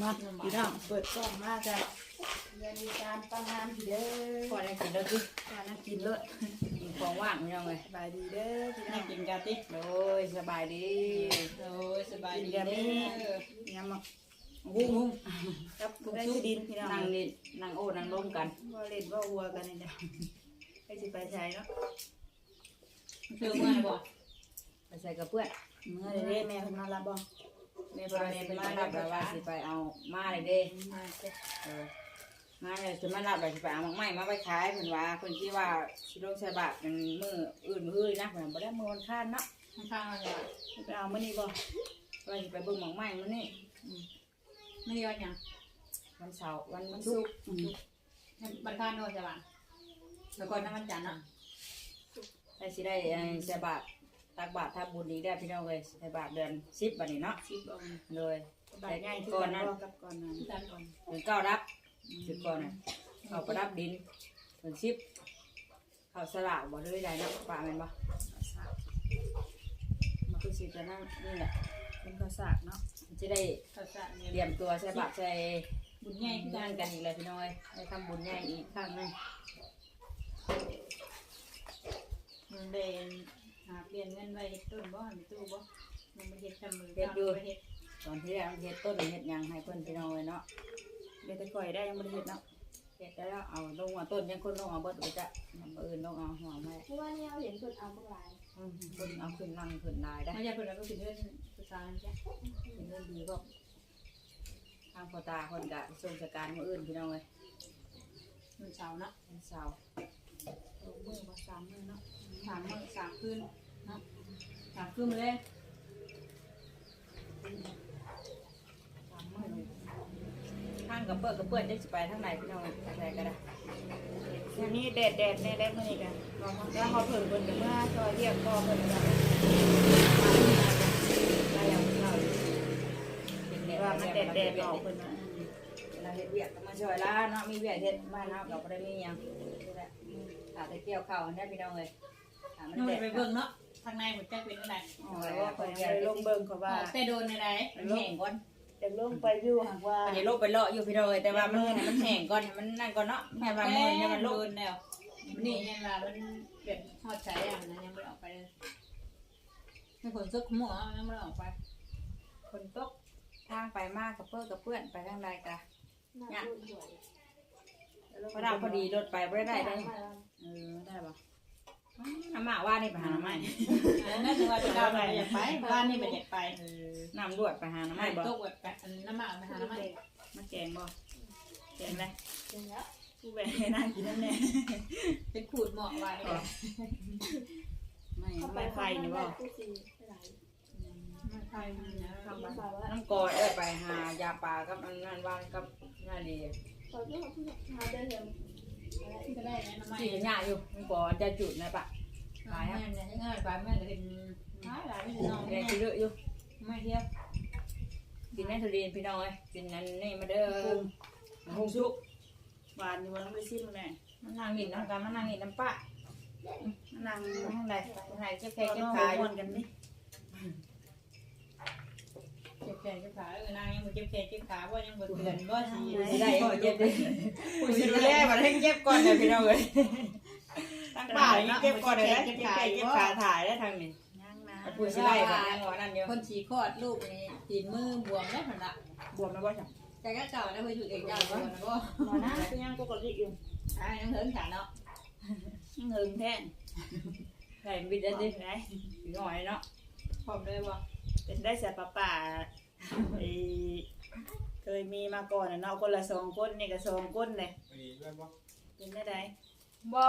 มาพี่น้องเปิดกล้องมาจ้ะเรียนมีการตั้งงานพี่เด้พออได้กินแล้วจิการนั่งกินเลยกินของว่างพี่น้องเลยสบายดีเด้อพี่น้นั่องงกินกาติโดยสบายดีโดยสบายกินดีกันเด้นี่อยังมาวุ้งวุ้งกับได้ที่ดินพี่น้องนั่งนี่นั่งโอ้นั่งร่มกันว่าเล่นว่าวัวกันนี่เด้อให้สิไปใช้เนาะเชื่อว่าบ่ไปใส่กับเพื่อนเมื่อเด้แม่เพิ่นมารับบ่ แม่พาแม่ไปมารับแบบว่าสิไปเอามาเลยเด้มาเด้อเออมาเลยสิมารับแบบสิไปเอาหมักไม้มาไปขายเพิ่นว่าเพิ่นคิดว่าสิลงใส่บาตรกันมื้ออื่นมื้ออื่นนะเพิ่นบ่ได้มื้อวันค้านเนาะข้างๆอะไรวะไปเอามื้อนี้บ่ว่าสิไปเบิ่งหมักไม้มื้อนี้ไม่ได้ย้อนหยังวันเสาร์วันมันศุสุกกร์ร์อืมบันทานโน่นจะบ้านแล้วก่อนน้ำมันจันทร์เนาะได้สิได้ไอ้ใส่บาตร ตักบาตรทำบุญอีกได้พี่น้องเอ้ยใส่บาตรเดือน10บัดนี้เนาะสิบเอาเลยบายง่ายคือกันบ่กับก่อนนั้นจันทร์ก่อนเดือนเก้ารับสิบก่อนน่ะเอาประดับดินเดือนสิบเขาสลากบ่เลยได้เนาะป่าแม่นบ่มันคือสิจะนั่งนี่แหละเป็นภาษาเนาะจะได้ข้าวสารเนี่เตรียมตัวใส่บาตรใส่บุญใหญ่คือกังานนกันอีกแล้วพี่น้อยได้ทำบุญใหญ่อีกครั้งหนึงมันเดน หาเปลี่ยนเงินไว้เฮ็ดต้นบ่มีตู้บ่มันไม่เฮ็ดทำมือเฮ็ดตอนที่แล้วเฮ็ดต้นเฮ็ดหยังให้เพิ่นพี่น้อยเนาะเดี๋ยวแต่ก่อยได้ยังบ่ได้เฮ็ดเนาะเฮ็ดแล้วเอาลงหัวต้นยังคนลงเอาเบิดไปจ้ะนำอื่นลงเอาหัวไม้เพราะว่าเนี่ยเราเห็นคนเอาพวกหลายอืมเพิ่นเอาขึ้นลังขึ้นได้ได้ไม่ใช่เพิ่นก็คือเรื่องภาษาจ้ะเป็นเรื่องดีก็ทางพ่อตาคนกะส่งสการมื้ออื่นพี่น้องเอ้ยมันเสาร์เนาะวันเสาร์ ลงมือมาสามมื้อเนาะสามมื้อสามคืนเนาะสามคืนมาเลยสามมื้อเลยทางกับเปิ้ลกับเปิ้ลจะสิไปทางไหนพี่น้องเอ้ยทางไหนก็ได้ทีนี้แดดแดดแน่แดดมือนี้กันแล้วเขาเพิ่นเพิ่นก็มาซอยเรียกพ่อเพิ่นก็ได้ยังเราเป็นว่ามันแดดแดดออกเพิ่นว่าเราเฮ็ดเวียกก็มาช่วยล่ะเนาะมีเวียกเฮ็ดบ้านเฮาก็บ่ได้มีหยัง นี่แหละถ้าได้เกี่ยวข้าวเนี่ยพี่น้องเอ้ยถ้ามันน้องแดดไปเบิ่งเนาะทางในหัวใจเป็นอะไรอ๋อว่าเพิ่นยังได้ลงเบิ่งเขาว่าแต่โดนในไหนมันแห้งก่อนจะลงไปอยู่หากว่าอันนี้โลกไปเลาะอยู่พี่น้องเอ้ยแต่ว่ามันให้มันแห้งก่อนให้มันนั่นก่อนเนาะให้ว่ามือเนี่ยมันโลโดกนแล้วนี่ยังว่ามันเป็นทอดใจอะนะยังไม่ออกไปเลยให้ผลซึกหมูยังไม่ออกไปฝนตกทางไปมากกับเปิ้ลกับเพื่อนไปทางใดกะหน้าบุญหวย พอดาพอดีรถไปบ่ได้ได้ได้เออได้ป่ะน้ำมาว่านี่ไปหาน้ำไม้นั่นคือว่าจะเอาไปอยากไปบ้านนี่เป็นอยากไปเออน้ำรวดไปหาน้ำไม่ไม้บ่ตกแบบน้ำหมากไปหาน้ำมันมาแกงบ่แกงเลยจริงแล้วผู้แบ่งให้นั่งกินนั่นแน่เป็นขูดหมอกไว้ไม่เข้าไปไม่ไฟนี่บ่ผู้ซีหลายไม่ใช่นะเขาบอกว่าน้ำกอยเอ้ยไปหายาปลากับอันนั้นวานกับนั่นดี เขาที่เขาที่มาเดินเร็วอะไรก็ได้นะน้ำมันสี่หน้าอยู่น้ำกอยจะจุดนะปะหลายอันเนี่ยง่ายไปเมื่อเห็นหลายหลายไม่น้องแดไม่งกินเยอะอยู่ไม่เทียบกินแม่ทุเรียนพี่น้องเอ้ยกินนั่นนี่มาเด้อปรุงหุงซุกหวานอยู่บ่ต้องไปซิมแน่มันนั่งกินน้ำกันมันนั่งกินน้ำปลานั่งข้างในข้างในเจ็บแขแค่นเจ็บน้องขาอม่ยู่วนกันนี่เจ็บแข นเจ็บขาเออนางยังบ่เจ็บแขนเจ็บขาว่ายังบ่เตือนว่สีสิได้ก็เจ็บดิผู้สิดูแลมาให้เจ็บก่อนเลยพี่น้องเอ้ยตั้งป่าย่างเจ็บก่อนเลยนะเจ็บขาเจ็บขาถ่ายได้ทางนี้ย่างนะผู้สิได้บบยังว่นั่นเดียวคนฉีคลอดลูกนี่ตีนมือบวมได้ขนาดบวมแล้วบ่จ้ะแต่ก็เก่าแล้วเคยถูกเอกเจ้าแล้วก็หมอนะเป็นยังปกติอยู่อ่ายังเหินขาเนาะยังเงิงแท้งใส่บิดได้ดิไหนพี่อยเนาะพร้อมเลยบ่เป็นได้เสียป่าป่า มีมาก่อนน่ะเนาะคนละสองคนนี่ก็สองคนเลยมีเพื่อนปะเป็นได้ไดบ่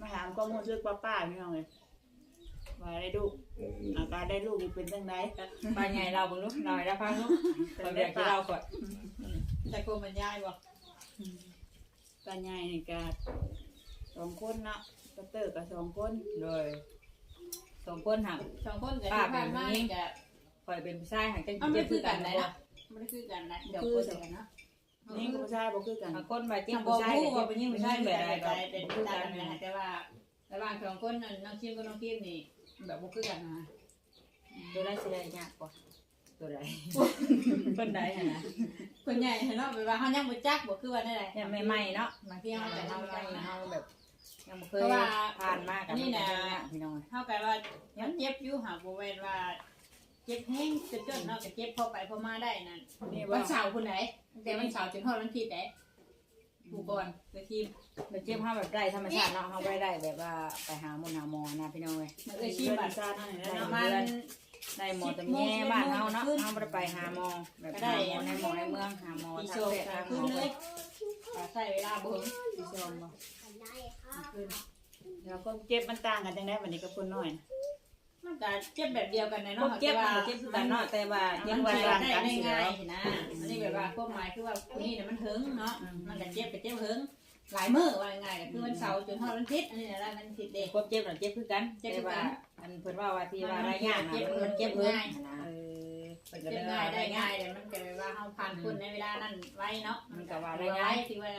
มาถามข้อมูลชื่อป้าป้าพี่น้องเลยว่าได้ลูกอาการได้ลูกนี่เป็นจังไดไปไงเราบุญลูกหน่อยแล้วฟังลูกเราเรียกที่เราก่อนแต่กลัวมันยายบ่ป้าใหญ่นี่ก็สองคนเนาะป้าเตอร์ก็สองคนเลยสองคนหักสองคนกับที่ผ่านมานี่ก็ คอยเป็นผู้ชายหักกันเอาไม่เจ็บคืคืออกักันนไหนนะล่ะไม่ได้คือกันนะเดี๋ยวพูดกันเนาะนี่ผู้ชายบ่คือกันบางคนมาเจ็บทำบอผู้กชายผู้แต่ว่าเจ็บเป็นยิ่งผู้ผู้ชาชายยแบแบบบใดใดก็เป็นผู้ชายนะแต่ว่าระหว่างสองคนน้องคิมกับน้องคิมนี่แบบบ่คือกันนะตัวได้สิได้ยากกว่าตัวตัวใดเพิ่นได้หั่นนะเพิ่นใหญ่เนาะแบบว่าเฮายังบ่จักบ่คือว่าได้ไดยังใหม่ๆเนาะบางทีที่เฮาเฮาแต่แต่เฮาเฮาบ่ไม่จักเฮาแบบยังบ่เคยเพราะว่าผ่านมากับนี่น่ะพี่น้องเฮาก็ว่ายังเจ็บอยู่หาบ่แม่นว่า เจ็บแห้งจนจนเนาะก็เจ็บพอไปพอมาได้นั่นนี่วัว่านเสาร์พุ่นไหนแต่วันเสาร์จนฮอดวันอาทิตย์ไหนผู้ก่อนไปทีมแบบเจ็บเฮาแบบได้ธรรมชาติเนาะเฮาบ่ได้ได้แบบว่าไปหาหมอหาหมอนะพี่น้องเอ้ยมันเอ้ยชีชีพบับัตตรรซานั่นได้แหละประเนาะมาณได้หมอตำแย่บ้านเฮาเนาะเฮาบ่ได้ไปหาหมอแบบหาหมอในหมอในเมืองหาหมอตีทาโซงแพทย์กทางหมขึ้นอเลยใช้เวลาบ่ถึงที่ชมบ่แล้วก็เจ็บมันต่างกันจังได๋บัดนี้กับคนน้อย มันก็เจ็บแบบเดียวกันในพวเนาะกเจ็บมันก็เจ็บคือกันเนาะแต่ว่าเจ็มับนว่าใช้ต่างได้กันสิง่ายเนาะๆนะอันนี้แบบว่าความหมายคือว่านี่น่ะมันถึงเนาะมันก็เจ็บไปเจ็บถึงหลายมื้อว่าง่ายก็คือวันเสาร์จนฮอดวันอาทิตย์อันนี้น่ะได้วันอาทิตย์เด้พวกเจ็บน่ะเจ็บคือกันแต่ว่าอันเพิ่นว่าว่าที่ว่าระยะน่ะมันเจ็บเพิ่นนะเออเพิ่นก็เจ็เลบยง่ายได้ได้ง่าง่ายยแต่มันก็แบบว่าเฮาผ่านพ้นในเวลานั้นไว้เนาะมันก็ว่าได้ได้ง่าง่ายยที่ว่า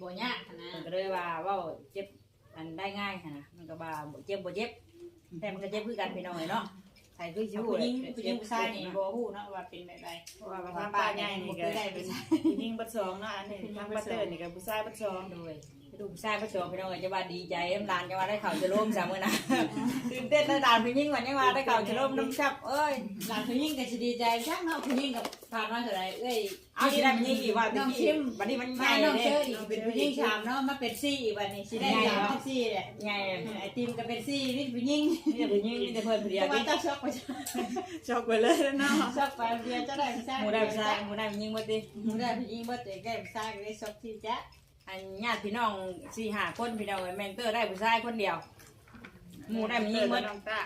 บ่ยากนะ มันก็เลยว่าเว่าเจ็บอันได้ง่ายค่ะนะมันก็ว่าบ่เจ็บบ่เจ็บ แต่มันก็เจ็บคือกันพี่น้อยเนาะใครคือชิวผู้หเลญิยงผู้หญิงผู้ชายนี่บ่ฮู้เนาะว่าเป็นแบบใดเพราะว่าทางป้าใหญ่นี่ก็เป็นผู้หญิงบัดสองเนาะอันนี้ทางป้าเตอร์นี่ก็ผู้ชายบัดสองโดย ลูกชายพระโจพี่น้อยจะว่าดีใจน้ำลานจะว่าได้เข่าจะล้มสามมื้อนะตื่นเต้นได้ดานพี่ยิ่งวันนี้ว่าได้เข่าจะล้มน้ำชับเอ้ยหลานผู้หญิงก็สิดีใจจักเนาะผู้หญิงกับผ่านมาเท่าไหร่เอ้ยเอาสิได้พี่ยิ่งอีกว่าน้องชิมวันนี้มันมาง่ายน้องเลเจอยอีกเป็นผู้หญิงชามเนาะมาเป็นซี่อีกวันนี้สิได้ยามเป็นซี่แหละง่ายไอติมก็เป็นซี่นี่ผู้หญิงนี่แต่พี่ยิ่งนี่แต่เพิ่นผู้เดียวแต่ว่าที่เจ้าช็อกไปช็อกไปเลยเนาะช็อกไปเดียวจะได้ผู้ชายหมูได้ผู้ชายหมูได้พี่ยิ่งบ่ติหมูได้ผู้หญิงบ่แต่ได้ผู้ชายก็ได้ช็อกที่จ๊ะ อันญาติพี่น้องสี่ห้าคนพี่น้องแมนเตอร์ได้ผู้ชายคนเดียวหมูได้พี่ยิ่งเบิเบิดดน้องตา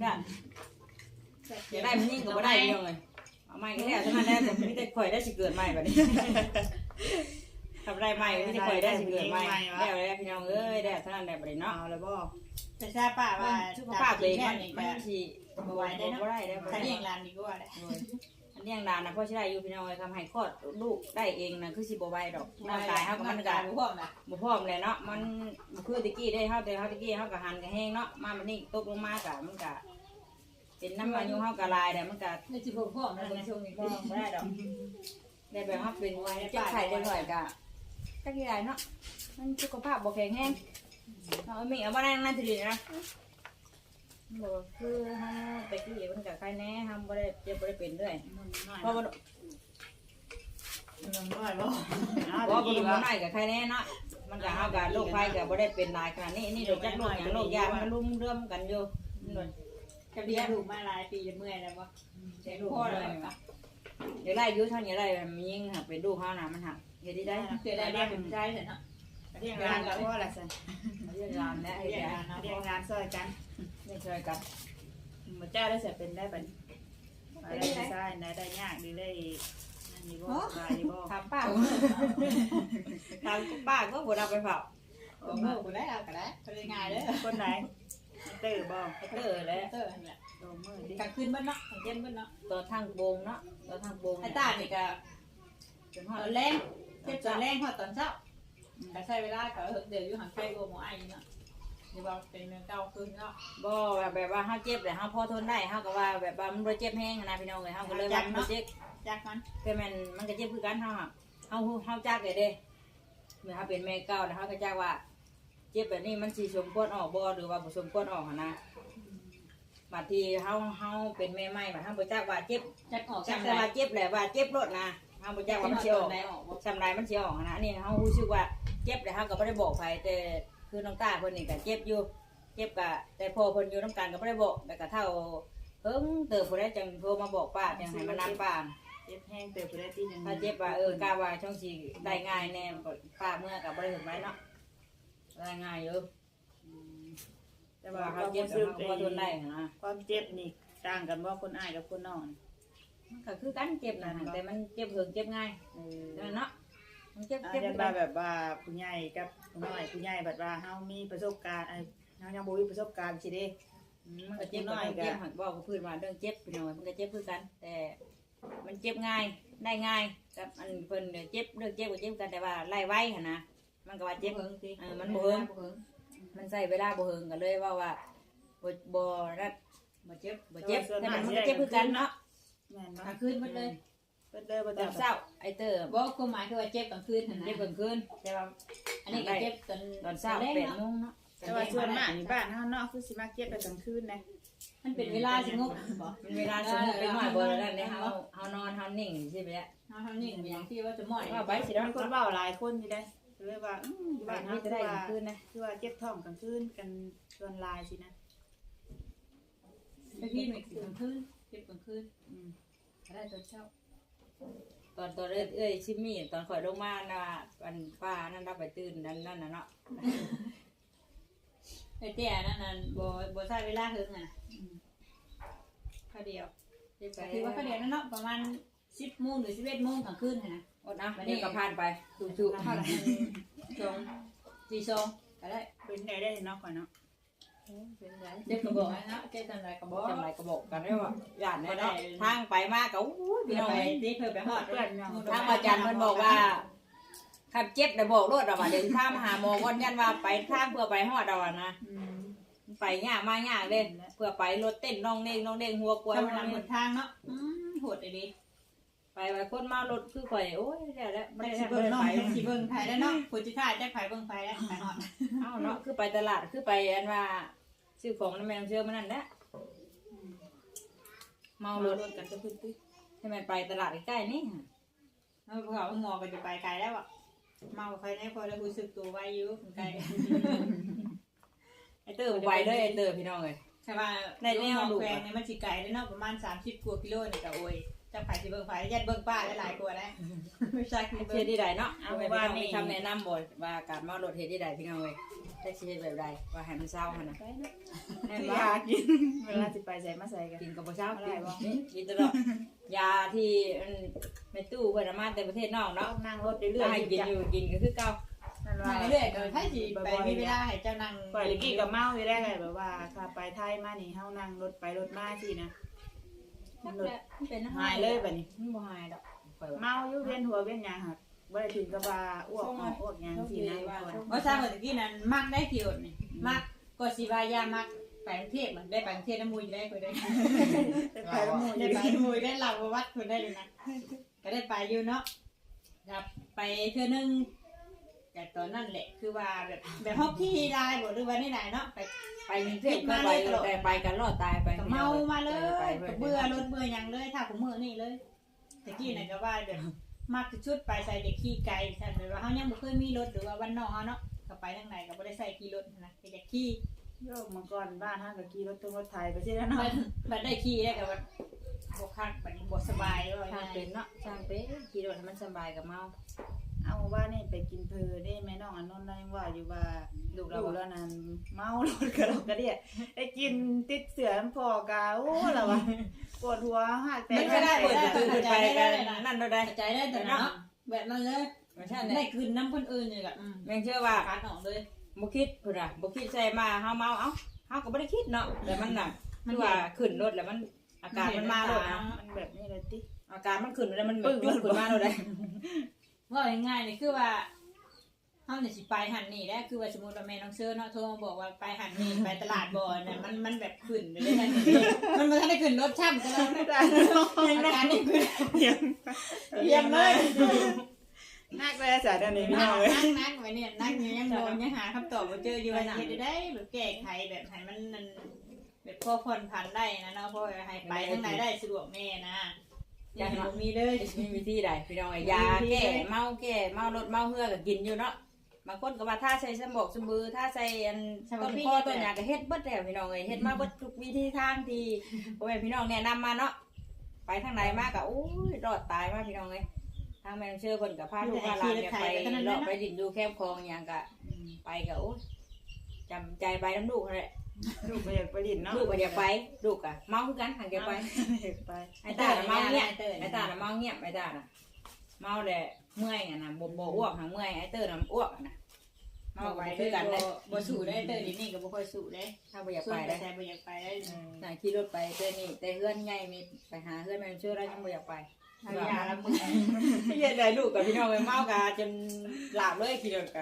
ได้อยากได้พี่ยิ่งก็บ่ได้พี่น้องเลยเอาใหม่ก็ได้ถ้ามันได้ผมมีแต่ข่อยได้สิเกิดใหม่แบบนี้ทำได้ใหม่มีแต่ข่อยได้สิเกิดใหม่ได้แล้วพี่น้องเอ้ยได้เท่านั้นได้บ่ได้เนาะเอาแล้วบ่แต่ทราบป่ะว่าสุขภาพตัวเองแค่มันนี้มัก็นสิบ่ไหวได้บ่ได้ได้บ่ถ้าได้เลี้ยงหลานดีกว่าแหละอัน เลี้ยงดานนะพ่อสิได้อยู่พี่น้องเอ้ยทำให้คลอดลูกได้เองนะคือสิบ่ไหวดอกร่างกายเฮาก็มันก็บ่พร้อมน่ะบ่พร้อมเลยเนาะมันบ่คือตะกี้ได้เฮาแต่เฮาตะกี้เฮาก็หันก็แห้งเนาะมามันนี่ตกลงมากะมันก็เป็นน้ำอายุเฮาก็ลายแต่มันก็ไม่สิบ่พร้อมนะบ่ในช่วงนี้บ่ได้ดอกได้แบบเฮาเป็นเจ็บไข้ได้หน่อยก็จักที่ได้เนาะมันสุขภาพบ่แข็งแรงเอามีเอาบ่ได้นั่นทีเดียวนะ บ่คือเฮาตะกี้มันก็ไข้แน่เฮาบ่ได้เจ็บบ่ได้เป็นด้วยน้อยเพราะว่าน้อยบ่เพราะว่าบ่ได้บ่ได้ก็ไข้แน่เนาะมันก็เฮาก็โรคภัยก็บ่ได้เป็นหลายขนาดนี้นี่เดี๋ยวจักโรคหยังโรคยามันรุมเรื่อมกันอยู่จะเลี้ยงลูกมาหลายปีจะเมื่อยแล้วบ่เลี้ยงลูกพ่อเลยค่ะเดี๋ยวไล่อายุเท่านี้ไล่มันยิ่งหักเป็นลูกเขานะมันหักเฮ็ดได้ได้เสียดายได้เป็นชายเถอะเนาะเรียงงานกับพ่อละสันเรื่องรามและไอ้เรียงแก่งานเรียงงานซอยกันไม่ ช่วยกันหมู่เจ้าได้เสร็จเป็นได้บัดไปได้ผู้ชายได้ได้ยากดีได้นั่นนี่บ่สบายดีบ่ถามป้าถามป้าก็บ่รับไปเผาโอ้โหบ่ได้เอาก็ได้เป็นง่ายเด้อคนไหนเตอร์บ่ไอ้เตอร์แล้วเตอร์นี่แหละโดมือดิกลางคืนเบิ่นเนาะกลางเย็นเบิ่นเนาะตัวทางโบงเนาะตัวทางโบงไอ้ตานี่ก็จนตฮออดนแรงเจ็บตอนแรงฮอดตอนเช้าก็ใช้เวลาก็เดี๋ยวอยู่ห่างไกลกว่าหมอไอ้เนาะ นี่ว่าเป็นเมืองเก่าคืนเนาะบ่แบบว่าเฮาเจ็บแต่เฮาพอทนได้เฮาก็ว่าแบบว่ามันบ่เจ็บแห้งนะพี่น้องเอ้ยเฮาก็เลยว่ามันบ่เจ็บจักมันแต่มันมันก็เจ็บคือกันเฮาอะเฮาเฮาจักเลยเด้เมื่อเฮาเป็นแม่เก่าแล้วเฮาก็จักว่า เจ็บแบบนี้มันสิสมควรออกบ่หรือว่าบ่สมควรออกหันนะบางทีเฮาเฮาเป็นแม่ใหม่บัดเฮาบ่จักว่าเจ็บจักออกจัจักกแต่ได้ว่าเจ็บแหละว่าเจ็บรถนะเฮาบ่จักว่ามันสิออกได้ออกบ่จำได้มันสิออกหั้นนะอันนี่เฮารู้สึกว่าเจ็บแต่เฮาก็บ่ได้บอกใครแต่ คือน้องตาเพิ่นนี่ก็เจ็บอยู่ เจ็บก็แต่พอเพิ่นอยู่นํกันก็บ่ได้บอกแต่ก็เท่าเพิ่งเติบผู้ใดจังโทรมาบอกป้าจังให้มานำป้าเจ็บแห้งเตอร์ผู้ได้ที่นึงถ้าเจ็บว่าเออกล้าว่าช่องสิได้ง่ายแน่ก็ป้าเมื่อก็บ่ได้เห็นไว้เนาะได้ง่ายอยู่แต่แต่ว่าว่าเขาเขาเจ็เจ็บบเขาก็ทนได้นะความเจ็บนี่ต่างกันว่าคนอ้ายกับคนน้องมันก็คือกันเจ็บนะแต่มันเจ็บเหิงเจ็บง่ายเออนั่นเนาะมันเจ็บอาเจ็บจารย์ว่าแบบว่าผู้ใหญ่กับผู้ น้อยผู้ใหญ่แบบว่าเฮามีประสบการณ์ไอ้เฮายังบ่มีประสบการณ์สิเด้อืมมันก็ก็เจ็เจ็บบน้น้ออยยก็เจ็บหักบอกกับพื้นว่าเรื่องเจ็บพี่น้อยมันก็เจ็บคือกัน แต่มันเจ็บง่ายได้ง่ายกับอันเพิ่นเนี่ยเจ็บเรื่องเจ็บก็เจ็บกันแต่ว่าไล่ไว้หั่นนะมันก็ว่าเจ็บเบิ่งสิเออมันบ่เฮิง มันใส่เวลาบ่เฮิงก็เลยว่าว่าบ่บ่รัดบ่เจ็บบ่เจ็บแต่มันมันก็เจ็บคือกันเนาะแม่นกบ่ลางคืนหมดเลย เปิดเลยบ่ตแต่อนเช้าไอ้เติมบ่ความหมายคือว่าเจ็บกลางคืนหั่นนะเรียกเพิ่นคืนแต่ว่า อันนี้ก็เจ็บตอนตอนเช้าแรกแปดเนาะโมงเนาะแต่ว่าส่วนมากนี่บ้านเฮาเนาะคือสิมาเก็บไปกลางคืนนะมันเป็นเวลาสงบบ่มันเวลาสมมุติไปหน่อยบ่แล้วเนี่ยเฮาเฮานอนเฮานิ่งใช่ไหมล่ะเฮาทำนี่อย่างที่ว่าจะม่อยว่าไปสิแล้วมีคนเว้าหลายคนอยู่เด้เลยว่าอืมอยู่บ้าบ้านนนี้เฮาจะคือได้กลาว่างคืนนะคือว่าเจ็บท้องกลางคืนกันส่วนหลายสินะไปพี่มีกลางคืนเจ็บกลางคืนอืมก็ได้ตอนเช้า ตอนตอนเอ้ยเอ้ยชิมมี่ตอนข่อยลงมาน่ะอันป้านั่นรับไปตื่นนั่นนั่นน่ะเนาะไอ้เตี้ยนั่นน่ะบ่บ่ใช้เวลาหึงอะค่าเดียวที่ไปถือว่าค่าเดียวนั่นเนาะประมาณ10โมงหรือ11โมงกลางคืนหั่นนะอดนะเดี๋ยวก็ผ่านไปจู่ๆเท่าไหร่สองสี่สองก็ได้เป็นได้ได้เนาะก่อนเนาะ เป็นไรเจ็บกระบอกนะเจ็บจังไรกระบอกจำไรก็บอกกันได้ว่าย่านได้เนาะทางไปมากก็อู้ยพี่พี่น้น้อองงเอ้ยตีเพิ่นไปฮอดเพื่อนเนาะทางอาจารย์เพิ่นบอกว่าขับเจ็บแต่บอกรถเอาว่าเดี๋ยวถ้ามาหาหมอก่อนยันว่าไปทางเพื่อไปฮอดเอาอะนะอืมไปยากมากยากเลยเพื่อไปรถเต้นน้องเด้งน้องเด้งหัวกลัวกำมันลังหมดทางเนาะอืมโหดเลยดิ ไปไปคนมารถคือข่อยโอ้ยได้แล้วไม่ไม่ได้สิไม่เบิ่งได้น้องไปแท็กซี่เบิ่งไผได้เนาะผู้จิตายได้ไผเบิ่งไผได้ไผฮอดเอ้าเนาะคือไปตลาดคือไปอันว่าซื้อของน้ำแมงเชื่อมันนั่นแหละเมารรถถกันจะพึ่งพึ่งให้มันไปตลาดใกล้ๆนี่แล้วพวกเขางอก็จะไปไกลแล้วอะเมาใครได้พอได้รู้สึกตัวไว้อยู่ไกลไอเตอร์ไปเลยไอเตอร์พี่น้องเลยใช่ป่ะในแนวแขวงนี่มันสิไกลได้เนาะประมาณ30กว่ากิโลนี่ก็โอ้ย จักไผสิเบิ่งไผยัดเบิ่งป้าได้หลายกว่าได้ไม่ใช่คือเฮ็เบิ่ดงที่ใดเนาะเอาไปพี่น้องมีคำแนะนำบ่ว่าการเมารถเฮ็ดที่ใดพี่น้องเลยได้สิเฮ็ดแบบใดว่าให้มันเศร้าหั่นน่ะแม่นคืบ่อยากินเวลาสิไปใส่มาใส่กัน กินกับบ่เช้าอะไรบ่นี่กินตลอดยาที่อันในตู้เพิ่นเอามาแต่ประเทศนอกเนาะเนาะนั่งรถเรื่ก็อยให้ๆกินอยู่กินก็คือเก่า นั่นว่ามาเรื่อยๆก็ถ้าสิไปมีเวลาให้เจ้านั่งปล่อยกี้กับเมาอยู่ได้ไงแบบว่าถ้าไปไทยมานี่เฮานั่งรถไปรถมาสินะ มันเป็นหายเลยบัดนี้มันบ่หายดอกข่อยว่าเมาอยู่เวียนหัวเวียนหยังหักบ่ได้ถึงกับว่าอ้วกออกอ้วกหยังสินะก่อนเพราะทราบว่าตะกี้นั้นมักได้กี่อดนี่มักก็สิว่ายามักไปกรุงเทพมันได้ไปกรุงเทพน้ำมูยได้คนได้แต่ไปแล้วหมู่อได้ยู่ไปน้ำมูยได้หลับวัดคนได้เลยนะก็ได้ไปอยู่เนาะครับไปเทื่อนึง แต่ตอนนั้นแหละคือว่าแบบแบบฮอกกี้ลายบ่หรือว่านี่ไหนเนาะไปไปกรุงเทพก็ไปแต่ไปกันรอดตายไปก็เมามาเลยไปก็เบื่อรถเบื่อหยังเลยถ้าผมมือนี่เลยตะกี้น่ะก็ว่าแบบมักจะชุดไปใส่เด็กขี่ไกลท่านแบบว่าเฮายังบ่เคยมีรถหรือว่าวันนอกเฮาเนาะก็ไปทางไหนก็บ่ได้ใส่ขี่รถนะแต่อยากขี่โยกมาก่อนบ้านเฮาก็ขี่รถตรงรถไทยไปสิแล้วเนาะบัดบัดได้ขี่ได้ก็บัดบ่คักบัดนี้บ่สบายว่าช่างไงเป็นเนาะช่างเป็นขี่รถให้มันสบายกับเมา เอาว่านี่ไปกินเพอได้แม่น้องอันนนท์เรายังว่าอยู่ว่าลูกเราเราแล้วนั้นเมารถกระดกกระเดียได้กินติดเสือน้ำพอกาโอ้แล้ววะปวดหัวหักแต่ไม่ได้เปิดประตูไปกันนั่นเราได้ใจได้แต่เนาะแบบนั้นเลยไม่ใช่ได้เนี่ยคืนน้ำคนอื่นนี่ก็อืมแม่งเชื่อว่าคัดออกเลยบ่คิดพุ่นน่ะบ่คิดใส่มาเฮาเมาเอ้าเฮาก็บ่ได้คิดเนาะแต่มันน่ะคือว่าขึ้นรถแล้วมันอาการมันมาโลดนะมันแบบนี้เลยติอาการมันขึ้นแล้วมันแบบจุกขึ้นมาโลดได้ ว่าง่ายๆนี่คือว่าเฮาเนี่ยสิไปหันนี่แหละคือว่าสมมุติว่าแม่น้องเชื่อเนาะโทรมาบอกว่าไปหันนี่ไปตลาดบ่อน่ะมันมันแบบขึ้นไปเลยทันทีมันบ่ทันได้ขึ้นรถช่ำแต่ว่าไม่ได้อาการนี่คือเยี่ยมเยี่ยมเลยนักเลยสาเดี๋ยวนี้พี่นั่น้งองเลยนั่งนั่งไว้เนี่ยนั่งอยู่ยังโดนยังหาคำตอบบ่เจออยู่ว่าสิเฮ็ดได้ แบบแก้ไขแบบให้มันนั่นแบบพอผ่อนผันได้นะเนาะเพราะว่าให้ไปทางไหนได้สะดวกแม่นะอ ย่างบ่มีเลยมีวิธีใดพี่น้องไอ้ยาแก้เมาแก้เมารถเมาเหือก็กินอยู่เนาะบางคนก็ว่าถ้าใส่สมบอกสมบือถ้าใส่อันต้นพ่อต้นหยาก็เฮ็ดเบิดแล้วพี่น้องเอ้ยเฮ็ดมาเบิดทุกวิธีทางที่พ่อแม่พี่น้องแนะนำมาเนาะไปทางไหนมาก็โอ้ยรอดตายมาพี่น้องเอ้ยทางแม่นเชื่อเพิ่นก็พาลูกพาหลานเนี่ยไปเลาะไปดินดูแคมป์คลองหยังก็ไปก็โอ้ยจำใจไปน้ำลูกนั่นแหละ ลูกไปอยากไปดินเนาะลูกก็อยากไปลูกอะเมาคือกันหันแกไปอยากไปไอ้ตาน่ะเมาเงียบไอ้ตาน่ะเมาเงียบไอ้ตาน่ะเมาแหละเมื่อยอะนะบ่บ่อ้วกหางเมื่อยไอ้เตอร์น่ะอ้วกอะนะเมาเอาไปไว้คืคืออกักันนเลเลยยบ่สู้ได้เตอร์นี่นี่ก็บ่ค่อยสู้ได้ถ้าบ่อยากส่วไปนได้แต่บ่อยากไปได้น่ะขี่รถไปเตอร์นี่แต่เฮือนใหญ่มีไปหาเฮือนแม่เชื่อแล้วยังบ่อยากไปทำยาละมือพี่เฮ็ดได้ลูกกับพี่น้องไปเมากะจนหลับเลยขี่รถก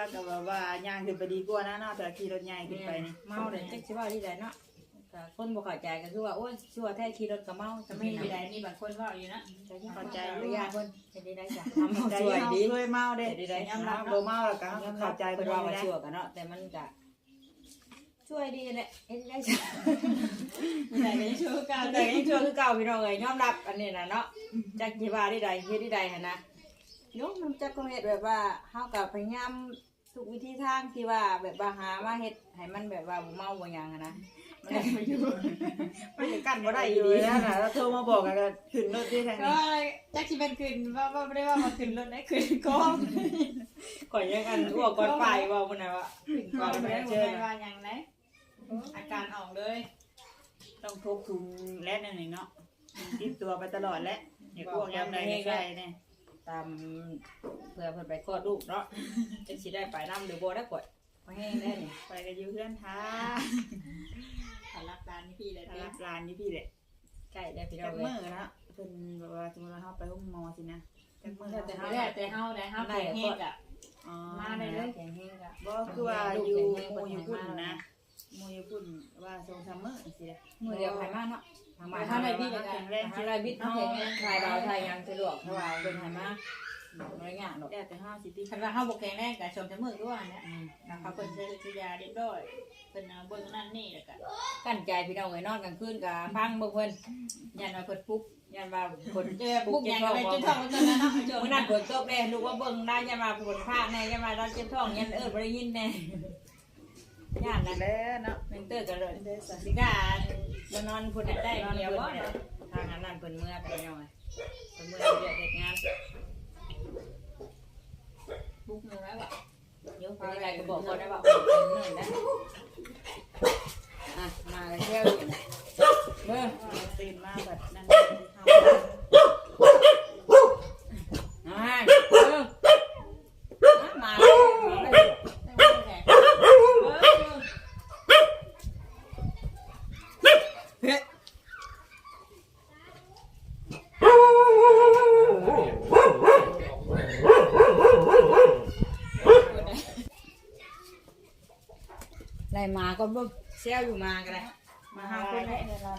ะถ้ากับว่าย่างขึ้นไปดีกว่านะเนาะแต่ขี่รถใหญ่ขึ้นไปนี่เมาเลยจักสิว่าที่ใดเนาะกแต่คนบ่เข้าใจก็คือว่าโอ้ยชั่วแท้ขี่รถก็เมาจะจะไม่มีมีไปไปไหนได้มีบางคนว่าอยู่นะจะเข้าใจระยะเพิ่นจะได้ได้จ้ะทำเข้าใจช่วยเฮาดี เคยเมาเด้ได้ได้ยอมรับบ่เมาแล้วก็ยอมรัเข้าบใจเพิ่เพิ่นนว่าว่าว่าได้ชั่วกันเนาะแต่มันก็ช่วยดีแหละเฮ็ดได้จ้ะแต่ก็ยังชั่วเก่าแต่ยังชั่วคือเก่าพี่น้องเอ้ยยอมรับอันนี้น่ะเนาะจักสิว่าได้ใดเฮ็ดได้ใดหั่นนะ โยมมันจักก็เฮ็ดแบบว่าเฮาก็พยายามทุกวิธีทางที่ว่าแบบว่าหามาเฮ็ดให้มันแบบว่าบ่เมาบ่หยังอะนะมันได้มาอยู่มันก็กั้นบ่ได้อยู่ดีดีแล้วนะแล้วโทรมาบอกกันก็ขึ้นรถที่ทางก็นี้จักสิเป็นขึ้นว่าว่าไม่ได้ว่ามาขึ้นรถได้ขึ้นกองก่อนยังกันอ้วกก่อนไปว่ามันน่ะว่าขึ้นกก่ออนนไม่ไม่ได้ได้เจเจออว่าอย่างไรอาการออกเลยต้องพกถุงแล่นหนึ่งเนาะติดตัวไปตลอดแหละอย่าพวกยามใดก็ใส่เนี่ย ตามเพื่อเพิ่นไปคลอดลูกเนาะจังสิได้ไปนํหรือบ่ได้ก่อยบ่แห้งได้นี่ไปกันอยู่เพื่อนท้าสำหรับร้านนี้พี่เลยถ้านะรับร้านนี่พี่แหละใกล้ได้พี่น้จัองกเลมืยอนะเพิ่นบอกว่าสมมติว่าเฮาไปห้องหมอสินะจักมือแต่เฮาเขาได้แต่เฮาได้เฮาเก่งเฮกอะอ๋อมาได้เลยแข็งแห้งก็บ่คือว่าอยู่หมู่อยู่พุ่นนะหมู่อยู่พุ่นว่าสองสามมื้อสิละมือเดียวไผมาเนาะ ทางมาเท่าไหร่พี่เลเลยยทางไรบิดเฮาถ่ายดาวถ่ายยังสะดวกเพราะว่าเพิ่นให้มาบ่ได้ยากดอกแต่แต่ห้าสิติคันว่าเฮาบ่แข็งแรงก็ชมจะมือด้วยนะอืมเขาเพิ่นใช้วิทยาเรียบร้อยเพิ่นเอาเบิ่งนั่นนี่แล้วก็กั้นใจพี่น้องเอ้ยนอนกลางคืนก็พังเบิ่งเพิ่นยันว่าเพิ่นปุ๊บยันว่าเพิ่นเจอปุ๊บยังก็ไปจุดท้องตอนนั้นเนาะจมื่อนั้นฝนตกแน่ลูกว่าเบิ่งได้ยันมาฝนพาแน่ยันมาเราเจ็บท้องยันเอิดบ่ได้ยินแน่ย่านนั้นแล้วเนาะเมนเตอร์ก็เลยได้สักสิกา บ่นอนพุ่นได้เดียวบ่ทางนั้นเพิ่นเมื่อไปแล้วไงเพิ่นเมื่อเรียกเฮ็ดงานปุ๊บนึงแล้วอะเดี๋ยวไปอะไรก็บอกเขาได้ว่าเป็นเนิ่นนะอะมาเที่ยวอยู่เด้อ ตื่นมาแบบนั่น อ่าเด้อมาเลยมาเลย แต่ว่าแข็ง เฮ้ยไล่มาก็บ่เซี่ยวอยู่มาก็ได้มาหาคนให้เงินเรา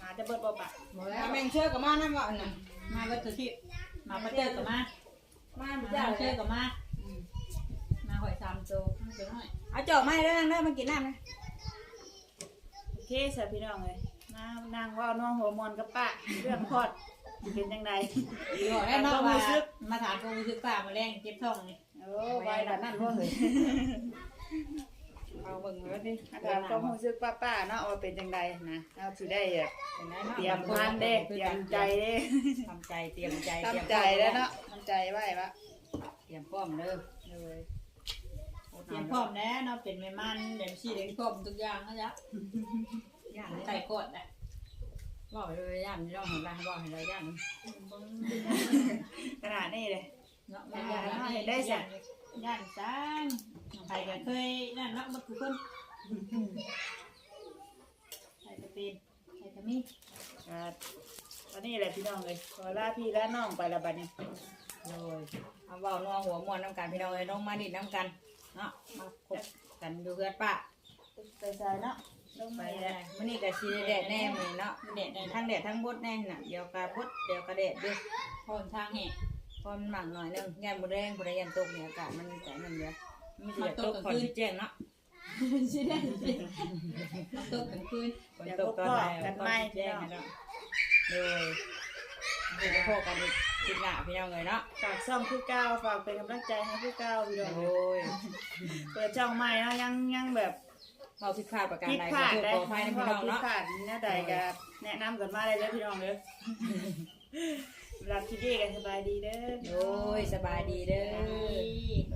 หาจะเบิดบ่ปะหมดแล้แล้ววแม่งเชื่อกับมานั่นบ่อันนั้นมาวัตถุที่มาประเจอกับมามามาเจ้าเจอกับมามาหอยสามโตเดี๋ยวหน่อยเอาจอกมาให้ได้นั่งได้มากินน้ำนะโอเคสะพี่น้องเลยน้านางว่าน้องหัวมอนกับป้าเรื่องพอดสิเป็นจังไดบอกแล้วเนาะว่ามาถามกูรู้สึกป่ามาแรงเจ็บท้องนี่โอ้ไว้แบบนั้นบ่เฮ้ย เอาเบิ่งไว้ดิอาการก็รู้สึกป้าๆเนาะว่าเป็นจังไดนะเอาสิได้อะเป็นไงนาะเตรียมพันเด้เตรียมใจเด้ทำใจเตรียมใจทำใจแล้วเนาะทำใจไว้ปะเตรียมพร้อมเด้อเลยเตรียมพร้อมแล้วเนาะเป็นแม่มันเดี๋ยวชี้เดี๋ยวพร้อมทุกอย่างนะจ๊ะย่านใส่ใส่กดอะบอกเลยย่านนี่ต้องเห็นได้บอกเห็นได้ย่านขนาดนี้เลยเนาะย่านได้สั่ง ย่านจังใครก็เคยนั่นเนาะมันคือคนใครก็เป็นใครก็มีอ่าตอนนี้แหละพี่น้องเลยขอลาพี่ลาน้องไปละบัดนี้เลยเอาเบานัวหัวมวนน้ำกันพี่น้องเอ้ยน้องมาดิดน้ำกันเนาะมาคบกันอยู่เพื่อนป้าไปใส่เนาะลงไปไปแล้แล้ววมื้อนี้ก็สิได้แดดแน่มื้อนี้เนาะเด็ดได้ทั้งแดดทั้งบดแน่น่ะเดี๋ยวกะบดเดี๋ยวกะแดดด้วยพรทางแห่ พอมันหมักหน่อยนึงยานบ่แดงบ่ได้ยันตกเนี่ยอากาศมันแต่นั่นเดียวมันสิตกก่อนสิแจ้งเนาะใช่ได้สิตกกลางคืนฝนตกตอนไหนก่อนสิแจ้งเนาะเลยเดี๋ยวจะพบกันอีกคลิปหน้าพี่น้องเลยเนาะฝากช่องพี่ก้าวฝากเป็นกำลังใจให้พี่ก้าวพี่น้องโอ้ยเปิดช่องใหม่เนาะยังยังแบบเราผิดพลาดประการผิดใดพขอลาดโทษได้ขออภัยนะพี่น้องผิดเนาะพลาดเนี่ยใดก็แนะนำกันมาได้เลยพี่น้องเลย รับคิดดีกันสบายดีเด้อโอ้ยสบายดีเด้อนี่